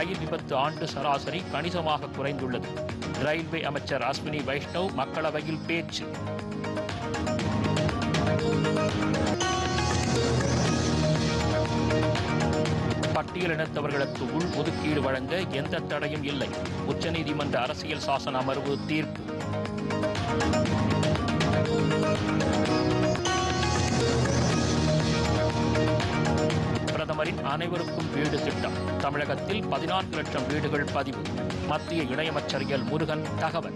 ரயில் விபத்து ஆண்டு சராசரி கணிசமாக குறைந்துள்ளது. ரயில்வே அமைச்சர் அஸ்வினி வைஷ்ணவ் மக்களவையில் பேச்சு. பட்டியலினத்தவர்களுக்கு உள் ஒதுக்கீடு வழங்க எந்த தடையும் இல்லை. உச்சநீதிமன்ற அரசியல் சாசன அமர்வு தீர்ப்பு. பிரதமரின் அனைவருக்கும் வீடு திட்டம். தமிழகத்தில் பதினான்கு லட்சம் வீடுகள் பதிவு. மத்திய இணையமைச்சர் எல் முருகன் தகவல்.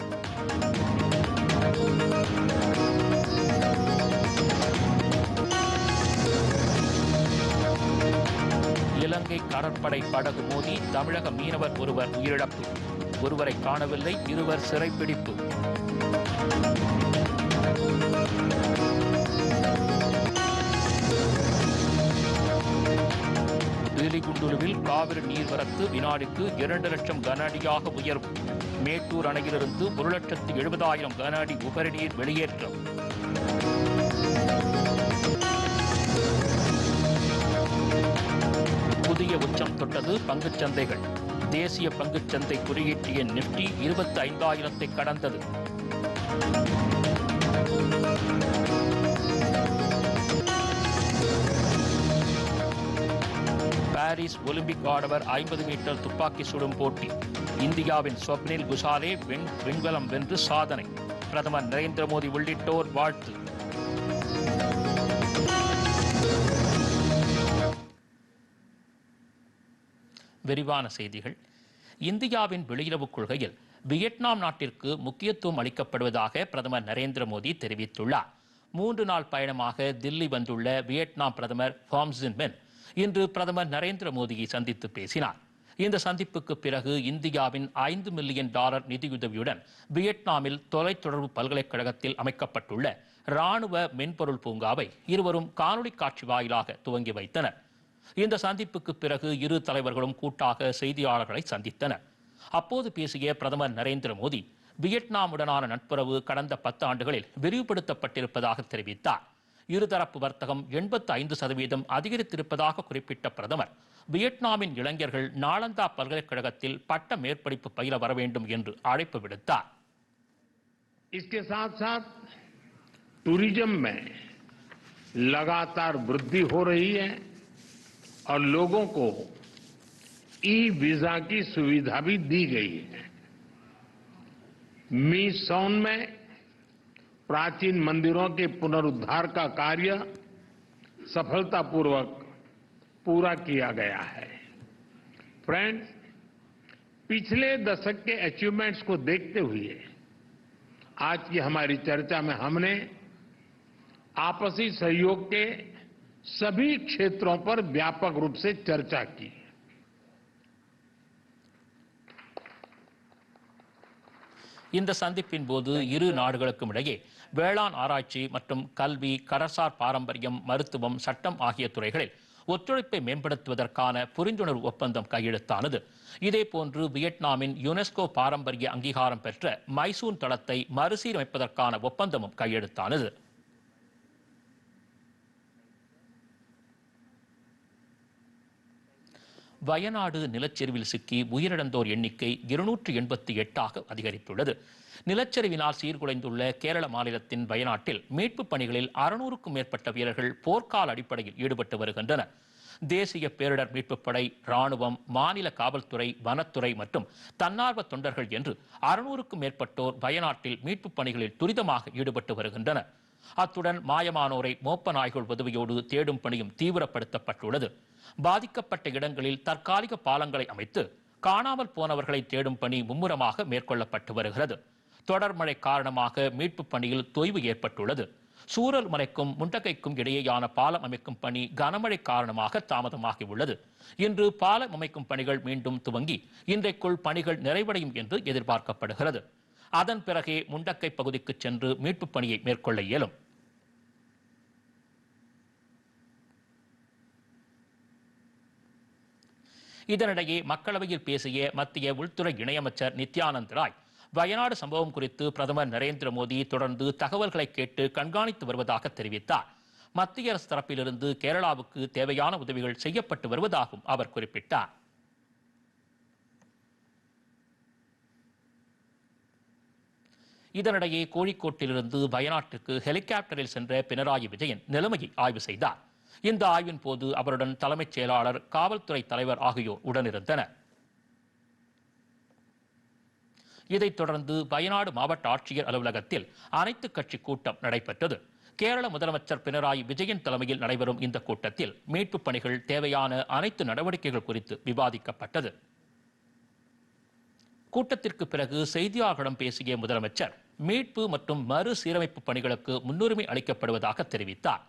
இலங்கை கடற்படை படகு மோதி தமிழக மீனவர் ஒருவர் உயிரிழப்பு. ஒருவரை காணவில்லை இருவர் சிறைப்பிடிப்பு. காவிரி நீர்வரத்து வினாடிக்கு இரண்டு லட்சம் கன அடியாக உயரும். மேட்டூர் அணையிலிருந்து ஒரு லட்சத்து எழுபதாயிரம் கன அடி உபரி நீர் வெளியேற்றம். புதிய உச்சம் தொட்டது பங்குச் சந்தைகள். தேசிய பங்குச் சந்தை குறியீட்டு எண் நிப்டி இருபத்தி ஐந்தாயிரத்தை கடந்தது. பாரிஸ் ஒலிம்பிக் ஆடவர் ஐம்பது மீட்டர் துப்பாக்கி சுடும் போட்டி. இந்தியாவின் ஸ்வப்னில் குசாலே வெண் வெண்கலம் வென்று சாதனை. பிரதமர் நரேந்திர மோடி உள்ளிட்டோர் வாழ்த்து. விரிவான செய்திகள். இந்தியாவின் வெளியுறவுக் கொள்கையில் வியட்நாம் நாட்டிற்கு முக்கியத்துவம் அளிக்கப்படுவதாக பிரதமர் நரேந்திர மோடி தெரிவித்துள்ளார். மூன்று நாள் பயணமாக தில்லி வந்துள்ள வியட்நாம் பிரதமர் ஃபாம்சின் மென் இன்று பிரதமர் நரேந்திர மோடியை சந்தித்து பேசினார். இந்த சந்திப்புக்கு பிறகு இந்தியாவின் ஐந்து மில்லியன் டாலர் நிதியுதவியுடன் வியட்நாமில் தொலைத்தொடர்பு பல்கலைக்கழகத்தில் அமைக்கப்பட்டுள்ள ராணுவ மென்பொருள் பூங்காவை இருவரும் காணொலி காட்சி வாயிலாக துவங்கி வைத்தனர். இந்த சந்திப்புக்கு பிறகு இரு தலைவர்களும் கூட்டாக செய்தியாளர்களை சந்தித்தனர். அப்போது பேசிய பிரதமர் நரேந்திர மோடி வியட்நாமுடனான நட்புறவு கடந்த பத்து ஆண்டுகளில் விரிவுபடுத்தப்பட்டிருப்பதாக தெரிவித்தார். இருதரப்பு வர்த்தகம் எண்பத்து ஐந்து சதவீதம் அதிகரித்திருப்பதாக குறிப்பிட்ட பிரதமர் வியட்நாமின் இளைஞர்கள் நாளந்தா பல்கலைக்கழகத்தில் பட்ட மேற்படிப்பு பயில வர வேண்டும் என்று அழைப்பு விடுத்தார் इसके साथ साथ टूरिज्म में लगातार वृद्धि हो रही है और लोगों को ई वीजा की सुविधा भी दी गई है मी सोन में प्राचीन मंदिरों के पुनरुद्धार का कार्य सफलतापूर्वक पूरा किया गया है फ्रेंड्स पिछले दशक के अचीवमेंट्स को देखते हुए आज की हमारी चर्चा में हमने आपसी सहयोग के सभी क्षेत्रों पर व्यापक रूप से चर्चा की இந்த சந்திப்பின் போது இரு நாடுகளுக்கும் இடையே வேளாண் ஆராய்ச்சி மற்றும் கல்வி கடற்சார் பாரம்பரியம் மருத்துவம் சட்டம் ஆகிய துறைகளில் ஒத்துழைப்பை மேம்படுத்துவதற்கான புரிந்துணர்வு ஒப்பந்தம் கையெழுத்தானது. இதேபோன்று வியட்நாமின் யுனெஸ்கோ பாரம்பரிய அங்கீகாரம் பெற்ற மைசூன் தளத்தை மறுசீரமைப்பதற்கான ஒப்பந்தமும் கையெழுத்தானது. வயநாடு நிலச்சரிவில் சிக்கி உயிரிழந்தோர் எண்ணிக்கை இருநூற்று எண்பத்தி எட்டாக அதிகரித்துள்ளது. நிலச்சரிவினால் சீர்குலைந்துள்ள கேரள மாநிலத்தின் வயநாட்டில் மீட்புப் பணிகளில் அறுநூறுக்கும் மேற்பட்ட வீரர்கள் போர்க்கால அடிப்படையில் ஈடுபட்டு வருகின்றனர் தேசிய பேரிடர் மீட்புப் படை ராணுவம் மாநில காவல்துறை வனத்துறை மற்றும் தன்னார்வ தொண்டர்கள் என்று அறுநூறுக்கும் மேற்பட்டோர் வயநாட்டில் மீட்புப் பணிகளில் துரிதமாக ஈடுபட்டு வருகின்றனர். அத்துடன் மாயமானோரை மோப்ப நாய்கள் உதவியோடு தேடும் பணியும் தீவிரப்படுத்தப்பட்டுள்ளது. பாதிக்கப்பட்ட இடங்களில் தற்காலிக பாலங்களை அமைத்து காணாமல் போனவர்களை தேடும் பணி மும்முரமாக மேற்கொள்ளப்பட்டு வருகிறது. தொடர் மழை காரணமாக மீட்பு பணியில் தொய்வு ஏற்பட்டுள்ளது. சூரல் மலைக்கும் முண்டகைக்கும் இடையேயான பாலம் அமைக்கும் பணி கனமழை காரணமாக தாமதமாகியுள்ளது. இன்று பாலம் அமைக்கும் பணிகள் மீண்டும் துவங்கி இன்றைக்குள் பணிகள் நிறைவடையும் என்று எதிர்பார்க்கப்படுகிறது. அதன் பிறகே முண்டக்கை பகுதிக்கு சென்று மீட்புப் பணியை மேற்கொள்ள இயலும். இதனிடையே மக்களவையில் பேசிய மத்திய உள்துறை இணையமைச்சர் நித்யானந்த் ராய் வயநாடு சம்பவம் குறித்து பிரதமர் நரேந்திர மோடி தொடர்ந்து தகவல்களை கேட்டு கண்காணித்து வருவதாக தெரிவித்தார். மத்திய அரசு தரப்பிலிருந்து கேரளாவுக்கு தேவையான உதவிகள் செய்யப்பட்டு வருவதாகவும் அவர் குறிப்பிட்டார். இதனிடையே கோழிக்கோட்டிலிருந்து வயநாட்டுக்கு ஹெலிகாப்டரில் சென்ற பினராயி விஜயன் நிலைமையை ஆய்வு செய்தார். இந்த ஆய்வின் போது அவருடன் தலைமைச் செயலாளர் காவல்துறை தலைவர் ஆகியோர் உடனிருந்தனர். இதைத் தொடர்ந்து வயநாடு மாவட்ட ஆட்சியர் அலுவலகத்தில் அனைத்து கட்சி கூட்டம் நடைபெற்றது. கேரள முதலமைச்சர் பினராயி விஜயன் தலைமையில் நடைபெறும் இந்த கூட்டத்தில் மீட்புப் பணிகள் தேவையான அனைத்து நடவடிக்கைகள் குறித்து விவாதிக்கப்பட்டது. கூட்டத்திற்கு பிறகு செய்தியாளர்களிடம் பேசிய முதலமைச்சர் மீட்பு மற்றும் மறுசீரமைப்பு பணிகளுக்கு முன்னுரிமை அளிக்கப்படுவதாக தெரிவித்தார்.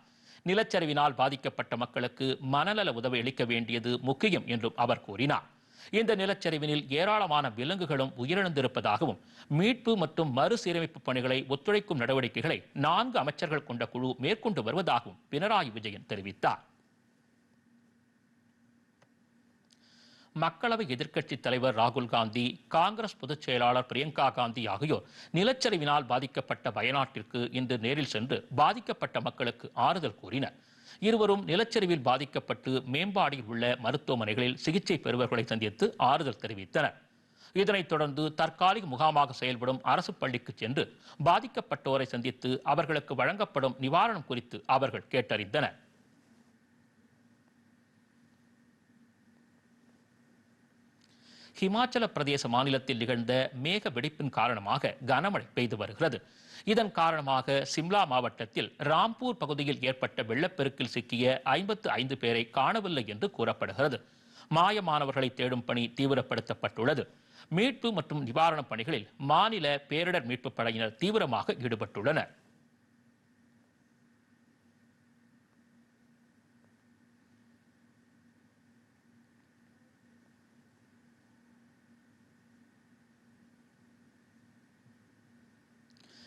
நிலச்சரிவினால் பாதிக்கப்பட்ட மக்களுக்கு மனநல உதவி அளிக்க வேண்டியது முக்கியம் என்றும் அவர் கூறினார். இந்த நிலச்சரிவினில் ஏராளமான விலங்குகளும் உயிரிழந்திருப்பதாகவும் மீட்பு மற்றும் மறுசீரமைப்பு பணிகளை ஒத்துழைக்கும் நடவடிக்கைகளை நான்கு அமைச்சர்கள் கொண்ட குழு மேற்கொண்டு வருவதாகவும் பினராயி விஜயன் தெரிவித்தார். மக்களவை எதிர்க்கட்சித் தலைவர் ராகுல் காந்தி காங்கிரஸ் பொதுச் செயலாளர் பிரியங்கா காந்தி ஆகியோர் நிலச்சரிவினால் பாதிக்கப்பட்ட வயநாட்டிற்கு இன்று நேரில் சென்று பாதிக்கப்பட்ட மக்களுக்கு ஆறுதல் கூறினர். இருவரும் நிலச்சரிவில் பாதிக்கப்பட்டு மேம்பாடியில் உள்ள மருத்துவமனைகளில் சிகிச்சை பெறுபவர்களை சந்தித்து ஆறுதல் தெரிவித்தனர். இதனைத் தொடர்ந்து தற்காலிக முகாமாக செயல்படும் அரசு பள்ளிக்கு சென்று பாதிக்கப்பட்டோரை சந்தித்து அவர்களுக்கு வழங்கப்படும் நிவாரணம் குறித்து அவர்கள் கேட்டறிந்தனர். ஹிமாச்சல பிரதேச மாநிலத்தில் நிகழ்ந்த மேக வெடிப்பின் காரணமாக கனமழை பெய்து வருகிறது. இதன் காரணமாக சிம்லா மாவட்டத்தில் ராம்பூர் பகுதியில் ஏற்பட்ட வெள்ளப்பெருக்கில் சிக்கிய ஐம்பத்து ஐந்து பேரை காணவில்லை என்று கூறப்படுகிறது. மாயமானவர்களை தேடும் பணி தீவிரப்படுத்தப்பட்டுள்ளது. மீட்பு மற்றும் நிவாரணப் பணிகளில் மாநில பேரிடர் மீட்புப் படையினர் தீவிரமாக ஈடுபட்டுள்ளனர்.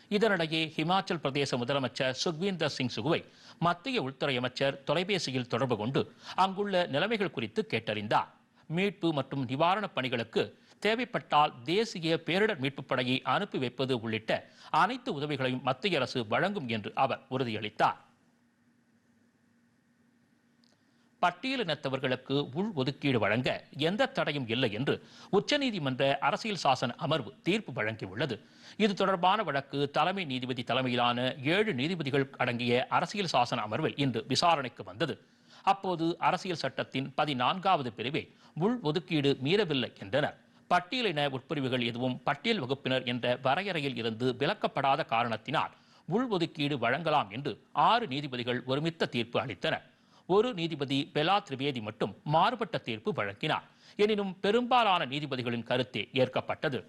இதனிடையே ஹிமாச்சல் பிரதேச முதலமைச்சர் சுக்வீந்தர் சிங் சுகுவை மத்திய உள்துறை அமைச்சர் தொலைபேசியில் தொடர்பு கொண்டு அங்குள்ள நிலைமைகள் குறித்து கேட்டறிந்தார். மீட்பு மற்றும் நிவாரணப் பணிகளுக்கு தேவைப்பட்டால் தேசிய பேரிடர் மீட்புப் படையை அனுப்பி வைப்பது உள்ளிட்ட அனைத்து உதவிகளையும் மத்திய அரசு வழங்கும் என்று அவர் உறுதியளித்தார். பட்டியலினத்தவர்களுக்கு உள் ஒதுக்கீடு வழங்க எந்த தடையும் இல்லை என்று உச்சநீதிமன்ற அரசியல் சாசன அமர்வு தீர்ப்பு வழங்கியுள்ளது. இது தொடர்பான வழக்கு தலைமை நீதிபதி தலைமையிலான ஏழு நீதிபதிகள் அடங்கிய அரசியல் சாசன அமர்வில் இன்று விசாரணைக்கு வந்தது. அப்போது அரசியல் சட்டத்தின் பதினான்காவது பிரிவை உள் ஒதுக்கீடு மீறவில்லை என்றனர். பட்டியலின உட்பிரிவுகள் எதுவும் பட்டியல் வகுப்பினர் என்ற வரையறையில் இருந்து விலக்கப்படாத காரணத்தினால் உள் ஒதுக்கீடு வழங்கலாம் என்று ஆறு நீதிபதிகள் ஒருமித்த தீர்ப்பு அளித்தனர். ஒரு நீதிபதி பெலா திரிவேதி மட்டும் மாறுபட்ட தீர்ப்பு வழங்கினார். எனினும் பெரும்பாலான நீதிபதிகளின் கருத்தே ஏற்கப்பட்டது.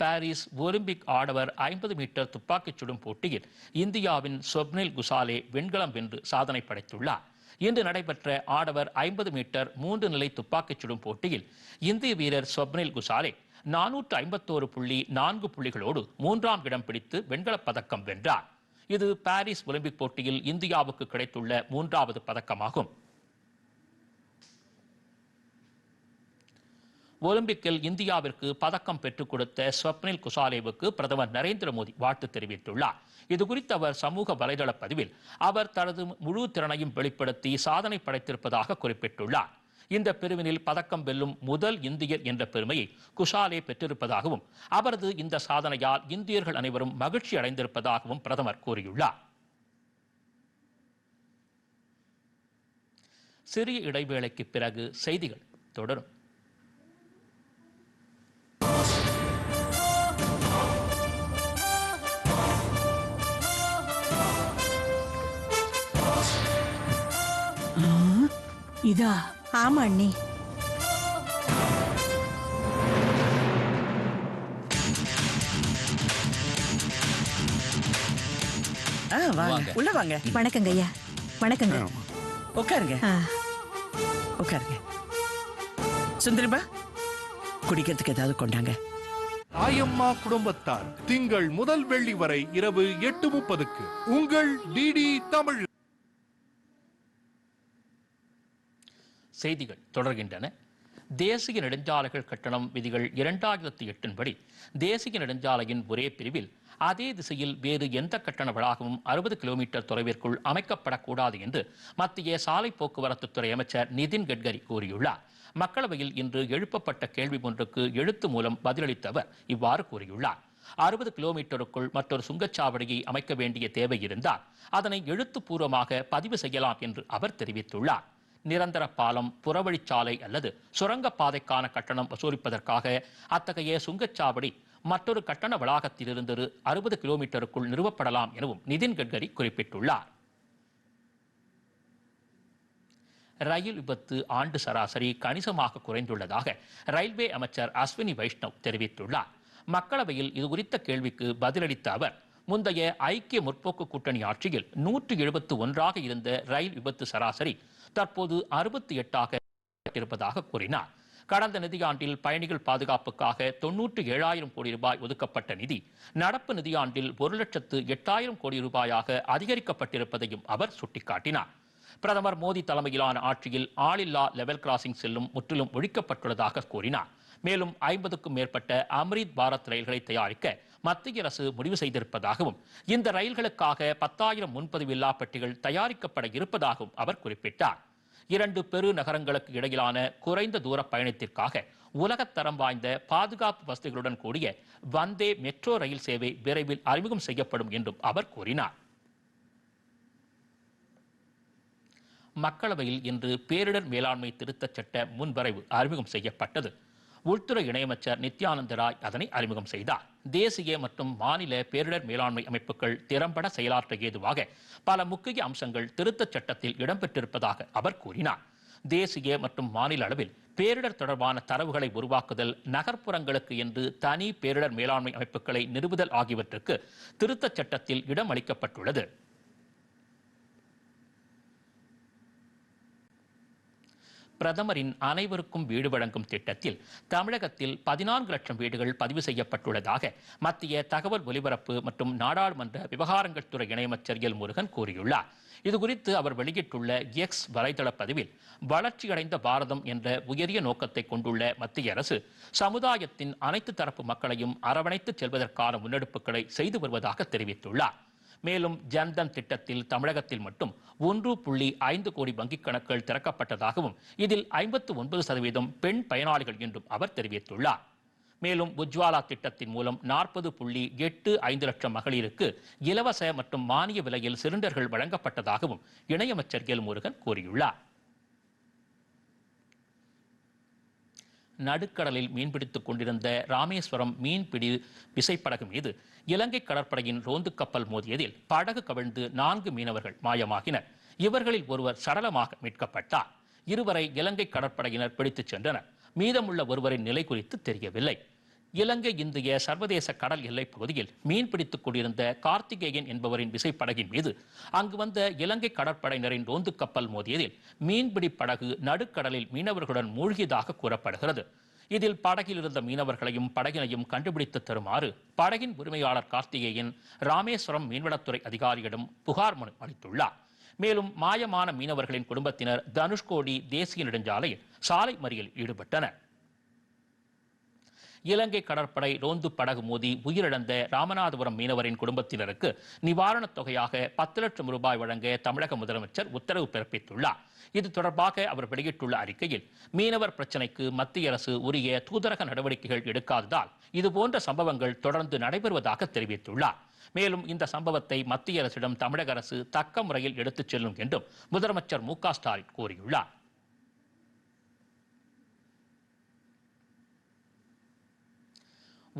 பாரிஸ் ஒலிம்பிக் ஆடவர் ஐம்பது மீட்டர் துப்பாக்கிச் சுடும் போட்டியில் இந்தியாவின் சொப்னில் குசாலே வெண்கலம் வென்று சாதனை படைத்துள்ளார். இன்று நடைபெற்ற ஆடவர் ஐம்பது மீட்டர் மூன்று நிலை துப்பாக்கிச் சுடும் போட்டியில் இந்திய வீரர் சொப்னில் குசாலே நானூற்று ஐம்பத்தோரு புள்ளி நான்கு புள்ளிகளோடு மூன்றாம் இடம் பிடித்து வெண்கலப் பதக்கம் வென்றார். இது பாரிஸ் ஒலிம்பிக் போட்டியில் இந்தியாவுக்கு கிடைத்துள்ள மூன்றாவது பதக்கமாகும். ஒலிம்பிக்கில் இந்தியாவிற்கு பதக்கம் பெற்றுக் கொடுத்த ஸ்வப்னில் குசாலேவுக்கு பிரதமர் நரேந்திர மோடி வாழ்த்து தெரிவித்துள்ளார். இதுகுறித்து அவர் சமூக வலைதள பதிவில் அவர் தனது முழு திறனையும் வெளிப்படுத்தி சாதனை படைத்திருப்பதாக குறிப்பிட்டுள்ளார். இந்த பிரிவினில் பதக்கம் வெல்லும் முதல் இந்தியர் என்ற பெருமையை குஷாலே பெற்றிருப்பதாகவும் அவரது இந்த சாதனையால் இந்தியர்கள் அனைவரும் மகிழ்ச்சி அடைந்திருப்பதாகவும் பிரதமர் கூறியுள்ளார். சிறிய இடைவேளைக்கு பிறகு செய்திகள் தொடரும். இதா? ஆமா அண்ணி. ஆ வாங்க. உள்ள வாங்க. வணக்கங்க ஐயா. வணக்கங்க. உட்காருங்க ஆ, உட்காருங்க சுந்தரிபா குடிக்கிறதுக்கு ஏதாவது கொண்டாங்க. ஆயம்மா குடும்பத்தார் திங்கள் முதல் வெள்ளி வரை இரவு எட்டு முப்பதுக்கு. உங்கள் டிடி தமிழ் செய்திகள் தொடர்கின்றன. தேசிய நெடுஞ்சாலைகள் கட்டணம் விதிகள் இரண்டாயிரத்தி எட்டின்படி தேசிய நெடுஞ்சாலையின் ஒரே பிரிவில் அதே திசையில் வேறு எந்த கட்டண வளாகமும் அறுபது கிலோமீட்டர் தொலைவிற்குள் அமைக்கப்படக்கூடாது என்று மத்திய சாலை போக்குவரத்து துறை அமைச்சர் நிதின் கட்கரி கூறியுள்ளார். மக்களவையில் இன்று எழுப்பப்பட்ட கேள்வி ஒன்றுக்கு எழுத்து மூலம் பதிலளித்த அவர் இவ்வாறு கூறியுள்ளார். அறுபது கிலோமீட்டருக்குள் மற்றொரு சுங்கச்சாவடியை அமைக்க வேண்டிய தேவை இருந்தால் அதனை எழுத்துப்பூர்வமாக பதிவு செய்யலாம் என்று அவர் தெரிவித்துள்ளார். நிரந்தர பாலம் புறவழிச்சாலை அல்லது சுரங்கப்பாதைக்கான கட்டணம் வசூலிப்பதற்காக அத்தகைய சுங்கச்சாவடி மற்றொரு கட்டண வளாகத்திலிருந்து அறுபது கிலோமீட்டருக்குள் நிறுவப்படலாம் எனவும் நிதின் கட்கரி குறிப்பிட்டுள்ளார். ரயில் விபத்து ஆண்டு சராசரி கணிசமாக குறைந்துள்ளதாக ரயில்வே அமைச்சர் அஸ்வினி வைஷ்ணவ் தெரிவித்துள்ளார். மக்களவையில் இது குறித்த கேள்விக்கு பதிலளித்த அவர் முந்தைய ஐக்கிய முற்போக்கு கூட்டணி ஆட்சியில் நூற்று எழுபத்து ஒன்றாக இருந்த ரயில் விபத்து சராசரி தற்போது அறுபத்தி எட்டாக இருப்பதாக கூறினார். கடந்த நிதியாண்டில் பயணிகள் பாதுகாப்புக்காக தொன்னூற்று ஏழாயிரம் கோடி ரூபாய் ஒதுக்கப்பட்ட நிதி நடப்பு நிதியாண்டில் ஒரு லட்சத்து எட்டாயிரம் கோடி ரூபாயாக அதிகரிக்கப்பட்டிருப்பதையும் அவர் சுட்டிக்காட்டினார். பிரதமர் மோடி தலைமையிலான ஆட்சியில் ஆளில்லா லெவல் கிராசிங் செல்லும் முற்றிலும் ஒழிக்கப்பட்டுள்ளதாக கூறினார். மேலும் ஐம்பதுக்கும் மேற்பட்ட அம்ரித் பாரத் ரயில்களை தயாரிக்க மத்திய அரசு முடிவு செய்திருப்பதாகவும் இந்த ரயில்களுக்காக பத்தாயிரம் முன்பதிவு இல்லா பெட்டிகள் தயாரிக்கப்பட இருப்பதாகவும் அவர் குறிப்பிட்டார். இரண்டு பெரு நகரங்களுக்கு இடையிலான குறைந்த தூர பயணத்திற்காக உலகத்தரம் வாய்ந்த பாதுகாப்பு வசதிகளுடன் கூடிய வந்தே மெட்ரோ ரயில் சேவை விரைவில் அறிமுகம் செய்யப்படும் என்றும் அவர் கூறினார். மக்களவையில் இன்று பேரிடர் மேலாண்மை திருத்தச் சட்ட முன்வரைவு அறிமுகம் செய்யப்பட்டது. உள்துறை இணையமைச்சர் நித்யானந்த ராய் அதனை அறிமுகம் செய்தார். தேசிய மற்றும் மாநில பேரிடர் மேலாண்மை அமைப்புகள் திறம்பட செயலாற்ற ஏதுவாக பல முக்கிய அம்சங்கள் திருத்தச் சட்டத்தில் இடம்பெற்றிருப்பதாக அவர் கூறினார். தேசிய மற்றும் மாநில அளவில் பேரிடர் தொடர்பான தரவுகளை உருவாக்குதல் நகர்ப்புறங்களுக்கு என்று தனி பேரிடர் மேலாண்மை அமைப்புகளை நிறுவுதல் ஆகியவற்றுக்கு திருத்தச் சட்டத்தில் இடம் அளிக்கப்பட்டுள்ளது பிரதமரின் அனைவருக்கும் வீடு வழங்கும் திட்டத்தில் தமிழகத்தில் பதினான்கு லட்சம் வீடுகள் பதிவு செய்யப்பட்டுள்ளதாக மத்திய தகவல் ஒலிபரப்பு மற்றும் நாடாளுமன்ற விவகாரங்கள் துறை இணையமைச்சர் எல் முருகன் கூறியுள்ளார். இதுகுறித்து அவர் வெளியிட்டுள்ள எக்ஸ் வலைதள பதிவில் வளர்ச்சியடைந்த பாரதம் என்ற உயரிய நோக்கத்தை கொண்டுள்ள மத்திய அரசு சமுதாயத்தின் அனைத்து தரப்பு மக்களையும் அரவணைத்து செல்வதற்கான முன்னெடுப்புகளை செய்து வருவதாக தெரிவித்துள்ளார். மேலும் ஜன்தன் திட்டத்தில் தமிழகத்தில் மட்டும் ஒன்று புள்ளி ஐந்து கோடி வங்கிக் கணக்குகள் திறக்கப்பட்டதாகவும் இதில் ஐம்பத்து ஒன்பது சதவீதம் பெண் பயனாளிகள் என்றும் அவர் தெரிவித்துள்ளார். மேலும் உஜ்வாலா திட்டத்தின் மூலம் நாற்பது புள்ளி எட்டு ஐந்து லட்சம் மகளிருக்கு இலவச மற்றும் மானிய விலையில் சிலிண்டர்கள் வழங்கப்பட்டதாகவும் இணையமைச்சர் எல் முருகன் கூறியுள்ளார். நடுக்கடலில் மீன்பிடித்துக் கொண்டிருந்த ராமேஸ்வரம் மீன்பிடி விசைப்படகு மீது இலங்கை கடற்படையின் ரோந்து கப்பல் மோதியதில் படகு கவிழ்ந்து நான்கு மீனவர்கள் மாயமாகினர். இவர்களில் ஒருவர் சடலமாக மீட்கப்பட்டார். இருவரை இலங்கை கடற்படையினர் பிடித்துச் சென்றனர். மீதமுள்ள ஒருவரின் நிலை குறித்து தெரியவில்லை. இலங்கை இந்திய சர்வதேச கடல் எல்லைப் பகுதியில் மீன் பிடித்துக் கொண்டிருந்த கார்த்திகேயன் என்பவரின் விசைப்படகின் மீது அங்கு வந்த இலங்கை கடற்படையினரின் ரோந்து கப்பல் மோதியதில் மீன்பிடி படகு நடுக்கடலில் மீனவர்களுடன் மூழ்கியதாக கூறப்படுகிறது. இதில் படகில் இருந்த மீனவர்களையும் படகினையும் கண்டுபிடித்து தருமாறு படகின் உரிமையாளர் கார்த்திகேயன் ராமேஸ்வரம் மீன்வளத்துறை அதிகாரியிடம் புகார் மனு அளித்துள்ளார். மேலும் மாயமான மீனவர்களின் குடும்பத்தினர் தனுஷ்கோடி தேசிய நெடுஞ்சாலையில் சாலை மறியலில் ஈடுபட்டனர். இலங்கை கடற்படை ரோந்து படகு மோதி உயிரிழந்த ராமநாதபுரம் மீனவரின் குடும்பத்தினருக்கு நிவாரணத் தொகையாக பத்து லட்சம் ரூபாய் வழங்க தமிழக முதலமைச்சர் உத்தரவு பிறப்பித்துள்ளார். இது தொடர்பாக அவர் வெளியிட்டுள்ள அறிக்கையில் மீனவர் பிரச்சினைக்கு மத்திய அரசு உரிய தூதரக நடவடிக்கைகள் எடுக்காததால் இதுபோன்ற சம்பவங்கள் தொடர்ந்து நடைபெறுவதாக தெரிவித்துள்ளார். மேலும் இந்த சம்பவத்தை மத்திய அரசிடம் தமிழக அரசு தக்க முறையில் எடுத்துச் செல்லும் என்றும் முதலமைச்சர் மு க ஸ்டாலின் கூறியுள்ளார்.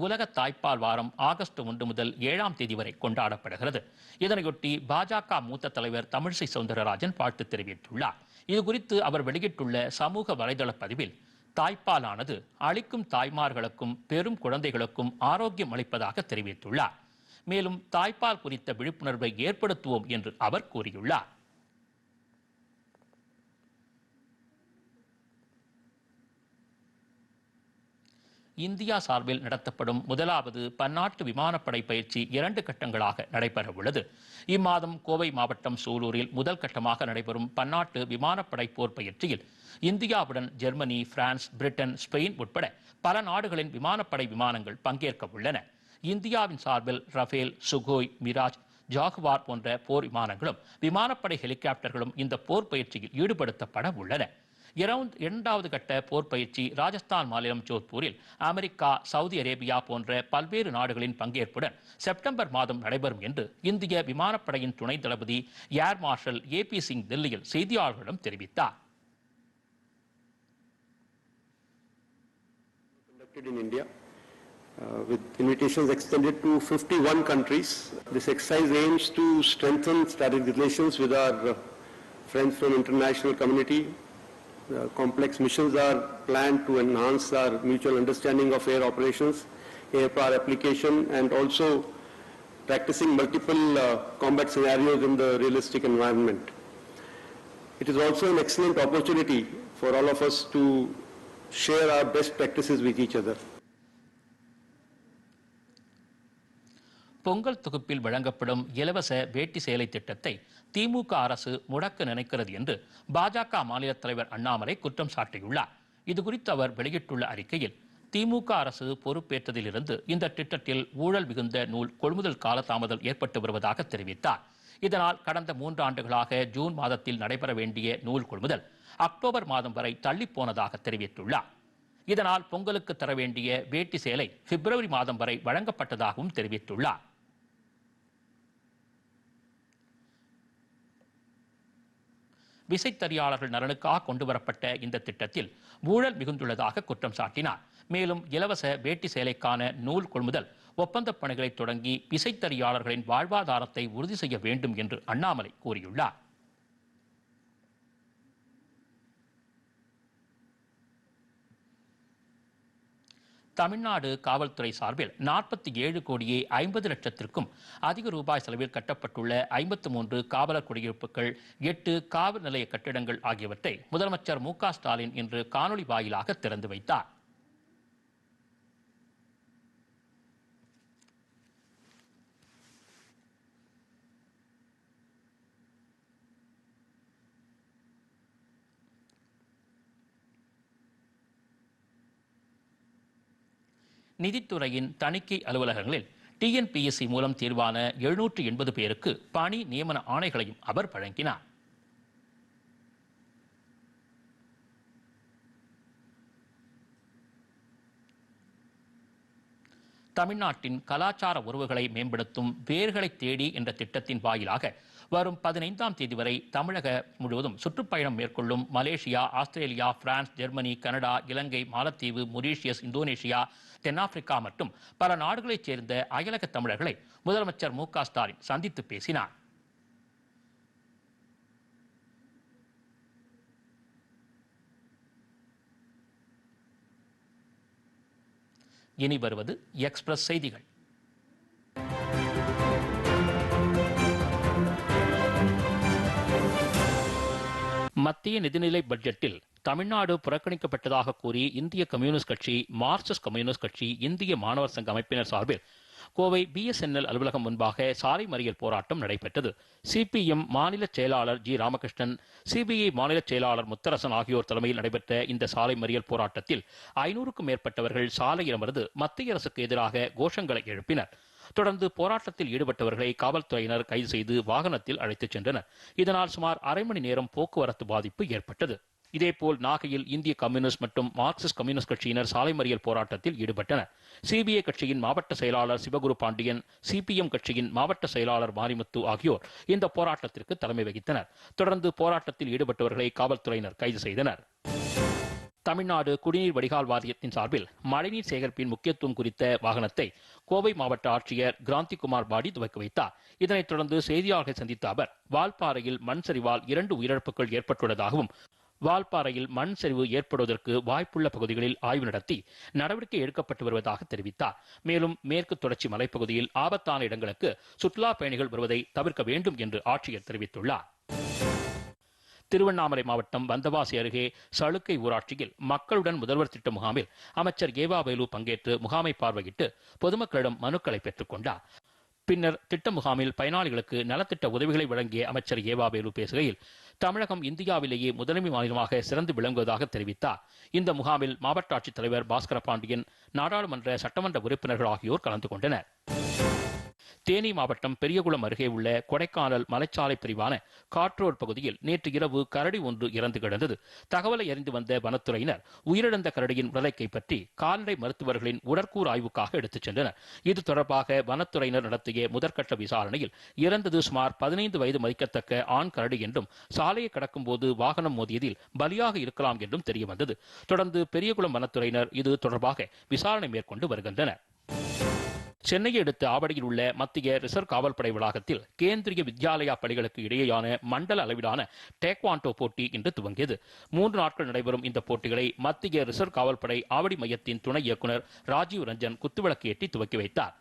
உலக தாய்ப்பால் வாரம் ஆகஸ்ட் ஒன்று முதல் ஏழாம் தேதி வரை கொண்டாடப்படுகிறது. இதனையொட்டி பாஜக மூத்த தலைவர் தமிழிசை சவுந்தரராஜன் வாழ்த்து தெரிவித்துள்ளார். இது குறித்து அவர் வெளியிட்டுள்ள சமூக வலைதள பதிவில் தாய்ப்பாலானது அளிக்கும் தாய்மார்களுக்கும் பெரும் குழந்தைகளுக்கும் ஆரோக்கியம் அளிப்பதாக தெரிவித்துள்ளார். மேலும் தாய்ப்பால் குறித்த விழிப்புணர்வை ஏற்படுத்துவோம் என்று அவர் கூறியுள்ளார். இந்தியா சார்பில் நடத்தப்படும் முதலாவது பன்னாட்டு விமானப்படை பயிற்சி இரண்டு கட்டங்களாக நடைபெற உள்ளது இம்மாதம் கோவை மாவட்டம் சூலூரில் முதல் கட்டமாக நடைபெறும் பன்னாட்டு விமானப்படை போர் பயிற்சியில் இந்தியாவுடன் ஜெர்மனி பிரான்ஸ் பிரிட்டன் ஸ்பெயின் உட்பட பல நாடுகளின் விமானப்படை விமானங்கள் பங்கேற்க உள்ளன இந்தியாவின் சார்பில் ரஃபேல் சுகோய் மிராஜ் ஜாகுவார் போன்ற போர் விமானங்களும் விமானப்படை ஹெலிகாப்டர்களும் இந்த போர் பயிற்சியில் ஈடுபடுத்தப்பட உள்ளன இரவுந்த் இரண்டாவது கட்ட போர் பயிற்சி ராஜஸ்தான் மாநிலம் ஜோத்பூரில் அமெரிக்கா சவுதி அரேபியா போன்ற பல்வேறு நாடுகளின் பங்கேற்புடன் செப்டம்பர் மாதம் நடைபெறும் என்று இந்திய விமானப்படையின் துணை தளபதி air marshal A P Singh தில்லியில் செய்தியாளர்களிடம் தெரிவித்தார் in India uh, with invitations extended to 51 countries. This exercise aims to strengthen strategic relations with our uh, friends from international community Uh, complex missions are planned to enhance our mutual understanding of air operations, air power application, and also practicing multiple uh, combat scenarios in the realistic environment. It is also an excellent opportunity for all of us to share our best practices with each other. Pongal தொகுப்பில் வழங்கப்படும் இலவச வேட்டி சேலை திட்டத்தை திமுக அரசு முடக்க நினைக்கிறது என்று பாஜக மாநில தலைவர் அண்ணாமலை குற்றம் சாட்டியுள்ளார். இதுகுறித்து அவர் வெளியிட்டுள்ள அறிக்கையில் திமுக அரசு பொறுப்பேற்றதிலிருந்து இந்த திட்டத்தில் ஊழல் மிகுந்த நூல் கொள்முதல் காலதாமதம் ஏற்பட்டு வருவதாக தெரிவித்தார். இதனால் கடந்த மூன்று ஆண்டுகளாக ஜூன் மாதத்தில் நடைபெற வேண்டிய நூல் கொள்முதல் அக்டோபர் மாதம் வரை தள்ளிப் போனதாக தெரிவித்துள்ளார். இதனால் பொங்கலுக்கு தர வேண்டிய வேட்டி சேலை பிப்ரவரி மாதம் வரை வழங்கப்பட்டதாகவும் தெரிவித்துள்ளார். விசைத்தறியாளர்கள் நலனுக்காக கொண்டுவரப்பட்ட இந்த திட்டத்தில் ஊழல் மிகுந்துள்ளதாக குற்றம் சாட்டினார். மேலும் இலவச வேட்டி சேலைக்கான நூல் கொள்முதல் ஒப்பந்தப் பணிகளை தொடங்கி விசைத்தறியாளர்களின் வாழ்வாதாரத்தை உறுதி செய்ய வேண்டும் என்று அண்ணாமலை கூறியுள்ளார். தமிழ்நாடு காவல்துறை சார்பில் நாற்பத்தி ஏழு கோடியே ஐம்பது லட்சத்திற்கும் அதிக ரூபாய் செலவில் கட்டப்பட்டுள்ள ஐம்பத்து மூன்று காவலர் குடியிருப்புகள் எட்டு காவல் நிலைய கட்டிடங்கள் ஆகியவற்றை முதலமைச்சர் மு க ஸ்டாலின் இன்று காணொலி வாயிலாக திறந்து வைத்தார். நிதித்துறையின் தணிக்கை அலுவலகங்களில் டிஎன்பிஎஸ்சி மூலம் தேர்வான எழுநூற்று எண்பது பேருக்கு பணி நியமன ஆணைகளையும் அவர் வழங்கினார். தமிழ்நாட்டின் கலாச்சார உறவுகளை மேம்படுத்தும் வேர்களை தேடி என்ற திட்டத்தின் வாயிலாக வரும் பதினைந்தாம் தேதி வரை தமிழக முழுவதும் சுற்றுப்பயணம் மேற்கொள்ளும் Malaysia Australia France Germany Canada இலங்கை மாலத்தீவு மொரீஷியஸ் இந்தோனேஷியா தென்னாப்பிரிக்கா மற்றும் பல நாடுகளைச் சேர்ந்த அயலக தமிழர்களை முதலமைச்சர் மு க ஸ்டாலின் சந்தித்து பேசினார். இனி வருவது எக்ஸ்பிரஸ் செய்திகள். மத்திய நிதிநிலை பட்ஜெட்டில் தமிழ்நாடு புறக்கணிக்கப்பட்டதாக கூறி இந்திய கம்யூனிஸ்ட் கட்சி மார்க்சிஸ்ட் கம்யூனிஸ்ட் கட்சி இந்திய மாணவர் சங்க அமைப்பினர் சார்பில் கோவை பிஎஸ்என்எல் அலுவலகம் முன்பாக சாலை மறியல் போராட்டம் நடைபெற்றது. சிபிஎம் மாநில செயலாளர் ஜி ராமகிருஷ்ணன் சிபிஐ மாநில செயலாளர் முத்தரசன் ஆகியோர் தலைமையில் நடைபெற்ற இந்த சாலை மறியல் போராட்டத்தில் ஐநூறுக்கும் மேற்பட்டவர்கள் சாலையில் அமர்ந்து மத்திய அரசுக்கு எதிராக கோஷங்களை எழுப்பினர். தொடர்ந்து போராட்டத்தில் ஈடுபட்டவர்களை காவல்துறையினர் கைது செய்து வாகனத்தில் அழைத்துச் சென்றனர். இதனால் சுமார் அரை மணி நேரம் போக்குவரத்து பாதிப்பு ஏற்பட்டது. இதேபோல் நாகையில் இந்திய கம்யூனிஸ்ட் மற்றும் மார்க்சிஸ்ட் கம்யூனிஸ்ட் கட்சியினர் சாலை மறியல் போராட்டத்தில் ஈடுபட்டனர். சிபிஐ கட்சியின் மாவட்ட செயலாளர் சிவகுரு பாண்டியன் சிபிஎம் கட்சியின் மாவட்ட செயலாளர் மாரிமுத்து ஆகியோர் இந்த போராட்டத்திற்கு தலைமை வகித்தனர். தொடர்ந்து போராட்டத்தில் ஈடுபட்டவர்களை காவல்துறையினர் கைது செய்தனர். தமிழ்நாடு குடிநீர் வடிகால் வாரியத்தின் சார்பில் மழைநீர் சேகரிப்பின் முக்கியத்துவம் குறித்த வாகனத்தை கோவை மாவட்ட ஆட்சியர் கிராந்திகுமார் பாடி துவக்கி வைத்தார். இதனைத் தொடர்ந்து செய்தியாளர்களை சந்தித்த அவர் வால்பாறையில் மண் சரிவால் இரண்டு உயிரிழப்புகள் ஏற்பட்டுள்ளதாகவும் வால்பாறையில் மண் சரிவு ஏற்படுவதற்கு வாய்ப்புள்ள பகுதிகளில் ஆய்வு நடத்தி நடவடிக்கை எடுக்கப்பட்டு வருவதாக தெரிவித்தார். மேலும் மேற்கு தொடர்ச்சி மலைப்பகுதியில் ஆபத்தான இடங்களுக்கு சுற்றுலா பயணிகள் வருவதை தவிர்க்க வேண்டும் என்று ஆட்சியர் தெரிவித்துள்ளார். திருவண்ணாமலை மாவட்டம் வந்தவாசி அருகே சளுக்கை ஊராட்சியில் மக்களுடன் முதல்வர் திட்ட முகாமில் அமைச்சர் ஏவா வேலு பங்கேற்று முகாமை பார்வையிட்டு பொதுமக்களிடம் மனுக்களை பெற்றுக் கொண்டார். பின்னர் திட்ட முகாமில் பயனாளிகளுக்கு நலத்திட்ட உதவிகளை வழங்கிய அமைச்சர் ஏவா வேலு பேசுகையில் தமிழகம் இந்தியாவிலேயே முதன்மை மாநிலமாக சிறந்து விளங்குவதாக தெரிவித்தார். இந்த முகாமில் மாவட்ட ஆட்சித்தலைவர் பாஸ்கர பாண்டியன் நாடாளுமன்ற சட்டமன்ற உறுப்பினர்கள் ஆகியோர் கலந்து கொண்டனர். தேனி மாவட்டம் பெரியகுளம் அருகே உள்ள கொடைக்கானல் மலைச்சாலை பிரிவான காற்றோர் பகுதியில் நேற்று இரவு கரடி ஒன்று இறந்து கிடந்தது. தகவலை அறிந்து வந்த வனத்துறையினர் உயிரிழந்த கரடியின் உடலை கைப்பற்றி கால்நடை மருத்துவர்களின் உடற்கூறு ஆய்வுக்காக எடுத்துச் சென்றனர். இது தொடர்பாக வனத்துறையினர் நடத்திய முதற்கட்ட விசாரணையில் இறந்தது சுமார் பதினைந்து வயது மதிக்கத்தக்க ஆண் கரடி என்றும் சாலையை கடக்கும்போது வாகனம் மோதியதில் பலியாக இருக்கலாம் என்றும் தெரியவந்தது. தொடர்ந்து பெரியகுளம் வனத்துறையினர் இது தொடர்பாக விசாரணை மேற்கொண்டு வருகின்றனர். சென்னையை அடுத்த ஆவடியில் உள்ள மத்திய ரிசர்வ் காவல்படை வளாகத்தில் கேந்திரிய வித்யாலயா பள்ளிகளுக்கு இடையேயான மண்டல அளவிலான டேக்வாண்டோ போட்டி இன்று துவங்கியது. மூன்று நாட்கள் நடைபெறும் இந்த போட்டிகளை மத்திய ரிசர்வ் காவல்படை ஆவடி மையத்தின் துணை இயக்குனர் ராஜீவ் ரஞ்சன் குத்துவிளக்கு ஏற்றி துவக்கி வைத்தார்.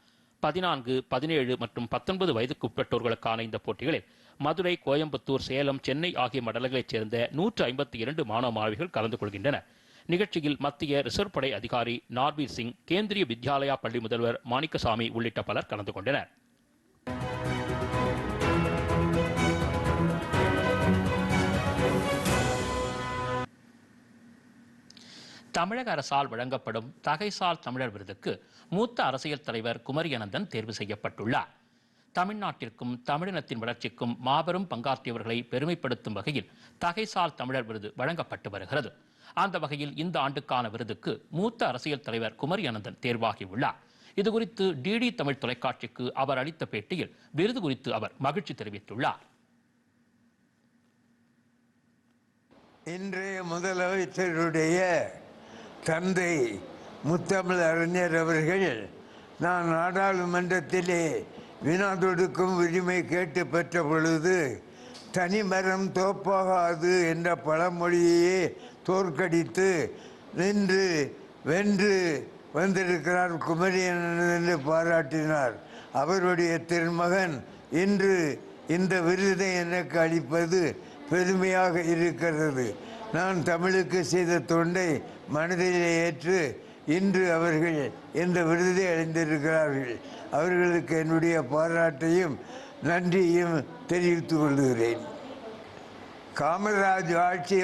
பதினான்கு பதினேழு மற்றும் பத்தொன்பது வயதுக்கு உட்பட்டோர்களுக்கான இந்த போட்டிகளில் மதுரை கோயம்புத்தூர் சேலம் சென்னை ஆகிய மண்டலங்களைச் சேர்ந்த நூற்று ஐம்பத்தி இரண்டு மாணவ மாணவிகள் கலந்து கொள்கின்றனர். நிகழ்ச்சியில் மத்திய ரிசர்வ் படை அதிகாரி நார்வீர் சிங் கேந்திரிய வித்யாலயா பள்ளி முதல்வர் மாணிக்கசாமி உள்ளிட்ட பலர் கலந்து கொண்டனர். தமிழக அரசால் வழங்கப்படும் தகைசால் தமிழர் விருதுக்கு மூத்த அரசியல் தலைவர் குமரி அனந்தன் தேர்வு செய்யப்பட்டுள்ளார். தமிழ்நாட்டிற்கும் தமிழினத்தின் வளர்ச்சிக்கும் மாபெரும் பங்காற்றியவர்களை பெருமைப்படுத்தும் வகையில் தகைசால் தமிழர் விருது வழங்கப்பட்டு வருகிறது. அந்த வகையில் இந்த ஆண்டுக்கான விருதுக்கு மூத்த அரசியல் தலைவர் குமரி அனந்தன் தேர்வாகியுள்ளார். இதுகுறித்து டிடி தமிழ் தொலைக்காட்சிக்கு அவர் அளித்த பேட்டியில் விருது குறித்து அவர் மகிழ்ச்சி தெரிவித்துள்ளார். இன்றைய முதலமைச்சருடைய தந்தை முத்தமிழ் அறிஞர் அவர்கள் நான் நாடாளுமன்றத்திலே வினா தொடுக்கும் உரிமை கேட்டு பெற்ற பொழுது தனிமரம் தோப்பாகாது என்ற பழமொழியையே தோற்கடித்து நின்று வென்று வந்திருக்கிறார் குமரியன் என்று பாராட்டினார். அவருடைய திருமகன் இன்று இந்த விருதை எனக்கு அளிப்பது பெருமையாக இருக்கிறது. நான் தமிழுக்கு செய்த தொண்டை மனதிலே ஏற்று இன்று அவர்கள் இந்த விருதை அடைந்திருக்கிறார்கள் அவர்களுக்கு என்னுடைய பாராட்டையும் நன்றியும் தெரிவித்துக் கொள்கிறேன். காமராஜ் ஆட்சி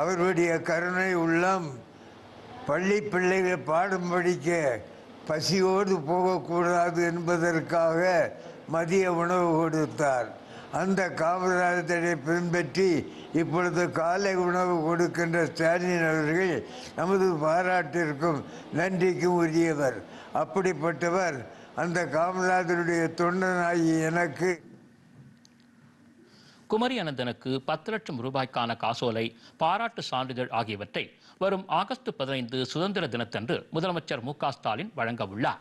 அவருடைய கருணை உள்ளம் பள்ளி பிள்ளைகள் பாடம் படிக்க பசியோடு போகக்கூடாது என்பதற்காக மதிய உணவு கொடுத்தார். அந்த காமராஜரை பின்பற்றி இப்பொழுது காலை உணவு கொடுக்கின்ற ஸ்டாலின் அவர்கள் நமது பாராட்டிற்கும் நன்றிக்கும் உரியவர். அப்படிப்பட்டவர் அந்த காமராஜருடைய தொண்டனாகி எனக்கு குமரி அனந்தனுக்கு பத்து லட்சம் ரூபாய்க்கான காசோலை பாராட்டு சான்றிதழ் ஆகியவற்றை வரும் ஆகஸ்ட் பதினைந்து சுதந்திர தினத்தன்று முதலமைச்சர் மு ஸ்டாலின் வழங்க உள்ளார்.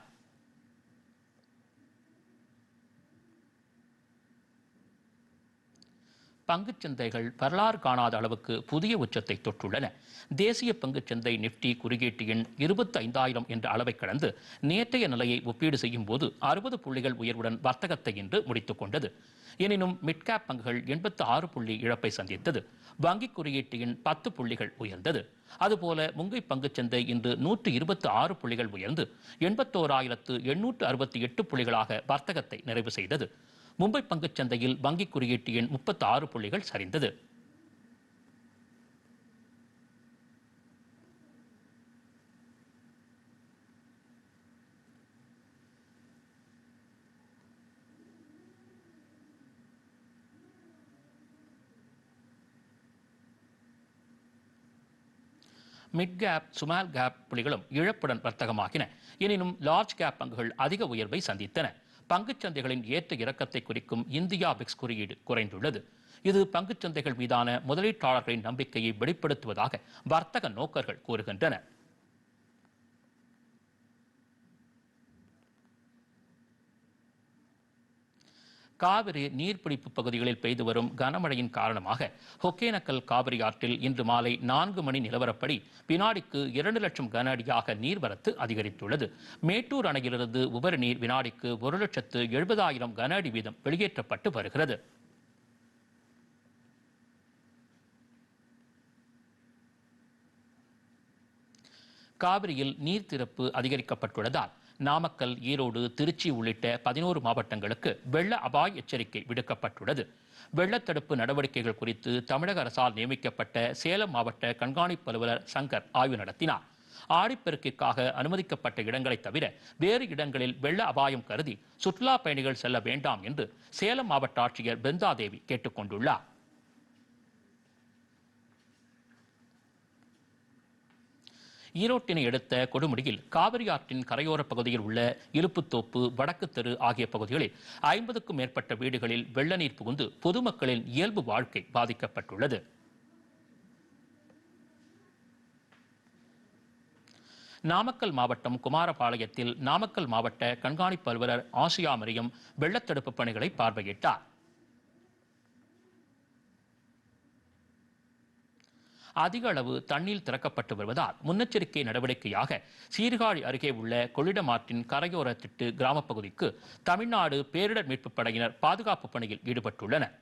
பங்குச் சந்தைகள் வரலாறு காணாத அளவுக்கு புதிய உச்சத்தை தொட்டுள்ளன. தேசிய பங்குச் சந்தை நிப்டி குறியீட்டு எண் இருபத்தி ஐந்தாயிரம் என்ற அளவை கடந்து நேற்றைய நிலையை ஒப்பீடு செய்யும் போது அறுபது புள்ளிகள் உயர்வுடன் வர்த்தகத்தை இன்று முடித்துக் கொண்டது. எனினும் மிட்கேப் பங்குகள் எண்பத்து ஆறு புள்ளி இழப்பை சந்தித்தது. வங்கி குறியீட்டு எண் பத்து புள்ளிகள் உயர்ந்தது. அதுபோல முங்கை பங்குச்சந்தை இன்று நூற்று இருபத்தி ஆறு புள்ளிகள் உயர்ந்து எண்பத்தோராயிரத்து எண்ணூற்று அறுபத்தி எட்டு புள்ளிகளாக வர்த்தகத்தை நிறைவு செய்தது. மும்பை பங்குச் சந்தையில் வங்கி குறியீட்டு எண் முப்பத்தி ஆறு புள்ளிகள் சரிந்தது. மிட் கேப் சுமால் கேப் புள்ளிகளும் இழப்புடன் வர்த்தகமாகின. எனினும் லார்ஜ் கேப் பங்குகள் அதிக உயர்வை சந்தித்தன. சந்தைகளின் ஏற்ற இறக்கத்தை குறிக்கும் இந்தியா பிக்ஸ் குறியீடு குறைந்துள்ளது. இது பங்குச் சந்தைகள் மீதான முதலீட்டாளர்களின் நம்பிக்கையை வெளிப்படுத்துவதாக வர்த்தக நோக்கர்கள் கூறுகின்றனர். காவிரி நீர்பிடிப்பு பகுதிகளில் பெய்து வரும் கனமழையின் காரணமாக ஒகேனக்கல் காவிரி ஆற்றில் இன்று மாலை நான்கு மணி நிலவரப்படி வினாடிக்கு இரண்டு லட்சம் கன அடியாக நீர்வரத்து அதிகரித்துள்ளது. மேட்டூர் அணையிலிருந்து உபரி நீர் வினாடிக்கு ஒரு லட்சத்து எழுபதாயிரம் கன அடி வீதம் வெளியேற்றப்பட்டு வருகிறது. காவிரியில் நீர் திறப்பு அதிகரிக்கப்பட்டுள்ளதால் நாமக்கல் ஈரோடு திருச்சி உள்ளிட்ட பதினோரு மாவட்டங்களுக்கு வெள்ள அபாய எச்சரிக்கை விடுக்கப்பட்டுள்ளது. வெள்ளத்தடுப்பு நடவடிக்கைகள் குறித்து தமிழக அரசால் நியமிக்கப்பட்ட சேலம் மாவட்ட கண்காணிப்பு அலுவலர் சங்கர் ஆய்வு நடத்தினார். ஆடிப்பெருக்கிற்காக அனுமதிக்கப்பட்ட இடங்களை தவிர வேறு இடங்களில் வெள்ள அபாயம் கருதி சுற்றுலா பயணிகள் செல்ல வேண்டாம் என்று சேலம் மாவட்ட ஆட்சியர் பிருந்தாதேவி கேட்டுக்கொண்டுள்ளார். ஈரோட்டினை அடுத்த கொடுமுடியில் காவிரி ஆற்றின் கரையோர பகுதியில் உள்ள இருப்புத்தோப்பு வடக்கு தெரு ஆகிய பகுதிகளில் ஐம்பதுக்கும் மேற்பட்ட வீடுகளில் வெள்ள நீர் புகுந்து பொதுமக்களின் இயல்பு வாழ்க்கை பாதிக்கப்பட்டுள்ளது. நாமக்கல் மாவட்டம் குமாரபாளையத்தில் நாமக்கல் மாவட்ட கண்காணிப்பு அலுவலர் ஆசியா மரியம் வெள்ளத்தடுப்பு பணிகளை பார்வையிட்டார். அதிக அளவு தண்ணீர் திறக்கப்பட்டு வருவதால் முன்னெச்சரிக்கை நடவடிக்கையாக சீர்காழி அருகே உள்ள கொள்ளிடம் ஆற்றின் கரையோர திட்டு கிராமப் பகுதிக்கு தமிழ்நாடு பேரிடர் மீட்புப் படையினர் பாதுகாப்பு பணியில் ஈடுபட்டுள்ளனர்.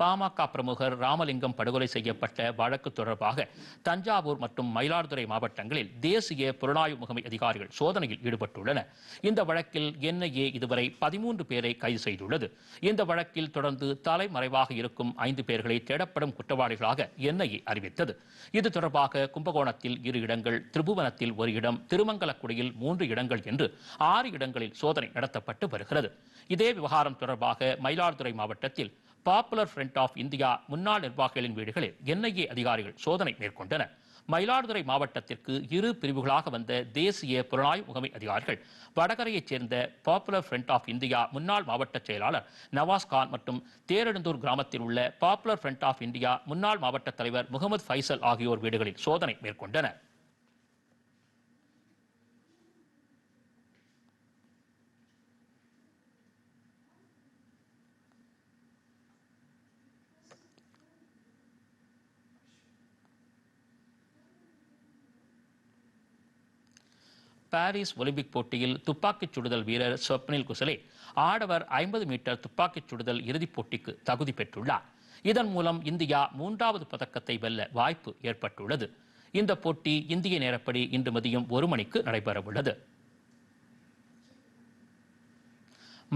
பாமக பிரமுகர் ராமலிங்கம் படுகொலை செய்யப்பட்ட வழக்கு தொடர்பாக தஞ்சாவூர் மற்றும் மயிலாடுதுறை மாவட்டங்களில் தேசிய புலனாய்வு முகமை அதிகாரிகள் சோதனையில் ஈடுபட்டுள்ளனர். இந்த வழக்கில் என்ஐஏ இதுவரை பதிமூன்று பேரை கைது செய்துள்ளது. இந்த வழக்கில் தொடர்ந்து தலைமறைவாக இருக்கும் ஐந்து பேர்களை தேடப்படும் குற்றவாளிகளாக என்ஐஏ அறிவித்தது. இது தொடர்பாக கும்பகோணத்தில் இரு இடங்கள் திரிபுவனத்தில் ஒரு இடம் திருமங்கலக்குடியில் மூன்று இடங்கள் என்று ஆறு இடங்களில் சோதனை நடத்தப்பட்டு வருகிறது. இதே விவகாரம் தொடர்பாக மயிலாடுதுறை மாவட்டத்தில் பாப்புலர் ஃப்ரண்ட் ஆஃப் இந்தியா முன்னாள் நிர்வாகிகளின் வீடுகளில் என்ஐஏ அதிகாரிகள் சோதனை மேற்கொண்டனர். மயிலாடுதுறை மாவட்டத்திற்கு இரு பிரிவுகளாக வந்த தேசிய புலனாய்வு முகமை அதிகாரிகள் வடகரையைச் சேர்ந்த பாப்புலர் ஃப்ரண்ட் ஆஃப் இந்தியா முன்னாள் மாவட்ட செயலாளர் நவாஸ் கான் மற்றும் தேரெழுந்தூர் கிராமத்தில் உள்ள பாப்புலர் ஃப்ரண்ட் ஆஃப் இந்தியா முன்னாள் மாவட்ட தலைவர் முகமது ஃபைசல் ஆகியோர் வீடுகளில் சோதனை மேற்கொண்டனர். பாரிஸ் ஒலிம்பிக் போட்டியில் துப்பாக்கிச் சுடுதல் வீரர் ஸ்வப்னில் குசலே ஆடவர் ஐம்பது மீட்டர் துப்பாக்கிச் சுடுதல் இறுதிப் போட்டிக்கு தகுதி பெற்றுள்ளார். இதன் மூலம் இந்தியா மூன்றாவது பதக்கத்தை வெல்ல வாய்ப்பு ஏற்பட்டுள்ளது. இந்த போட்டி இந்திய நேரப்படி இன்று மதியம் ஒரு மணிக்கு நடைபெறவுள்ளது.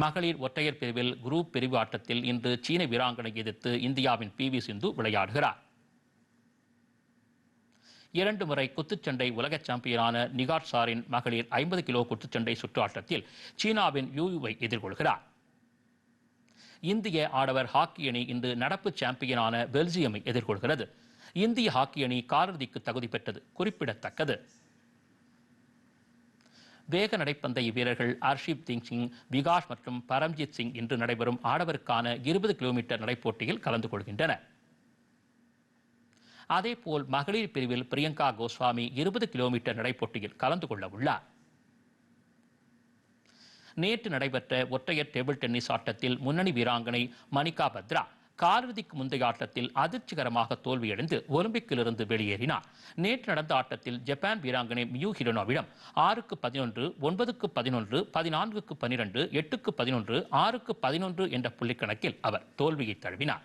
மகளிர் ஒற்றையர் பிரிவில் குரூப் பிரிவு ஆட்டத்தில் இன்று சீன வீராங்கனை எதிர்த்து இந்தியாவின் பி வி சிந்து விளையாடுகிறார். இரண்டு முறை குத்துச்சண்டை உலக சாம்பியனான நிகார் சாரின் மகளிர் ஐம்பது கிலோ குத்துச்சண்டை சுற்று ஆட்டத்தில் சீனாவின் யூயுவை எதிர்கொள்கிறார். இந்திய ஆடவர் ஹாக்கி அணி இன்று நடப்பு சாம்பியனான பெல்ஜியமை எதிர்கொள்கிறது. இந்திய ஹாக்கி அணி காலிறுதிக்கு தகுதி பெற்றது குறிப்பிடத்தக்கது. வேக நடைப்பந்தய வீரர்கள் ஹர்ஷீப் சிங் சிங் விகாஷ் மற்றும் பரம்ஜித் சிங் இன்று நடைபெறும் ஆடவருக்கான இருபது கிலோமீட்டர் நடைப்போட்டியில் கலந்து கொள்கின்றனர். அதேபோல் மகளிர் பிரிவில் பிரியங்கா கோஸ்வாமி இருபது கிலோமீட்டர் நடைப்போட்டியில் கலந்து கொள்ள உள்ளார். நேற்று நடைபெற்ற ஒற்றையர் டேபிள் டென்னிஸ் ஆட்டத்தில் முன்னணி வீராங்கனை மணிகா பத்ரா காலிறுதிக்கு முந்தைய ஆட்டத்தில் அதிர்ச்சிகரமாக தோல்வியடைந்து ஒலிம்பிக்கிலிருந்து வெளியேறினார். நேற்று நடந்த ஆட்டத்தில் ஜப்பான் வீராங்கனை மியூ ஹிரோனோவிடம் ஆறுக்கு பதினொன்று ஒன்பதுக்கு பதினொன்று பதினான்குக்கு பனிரெண்டு எட்டுக்கு பதினொன்று ஆறுக்கு பதினொன்று என்ற புள்ளிக்கணக்கில் அவர் தோல்வியை தழுவினார்.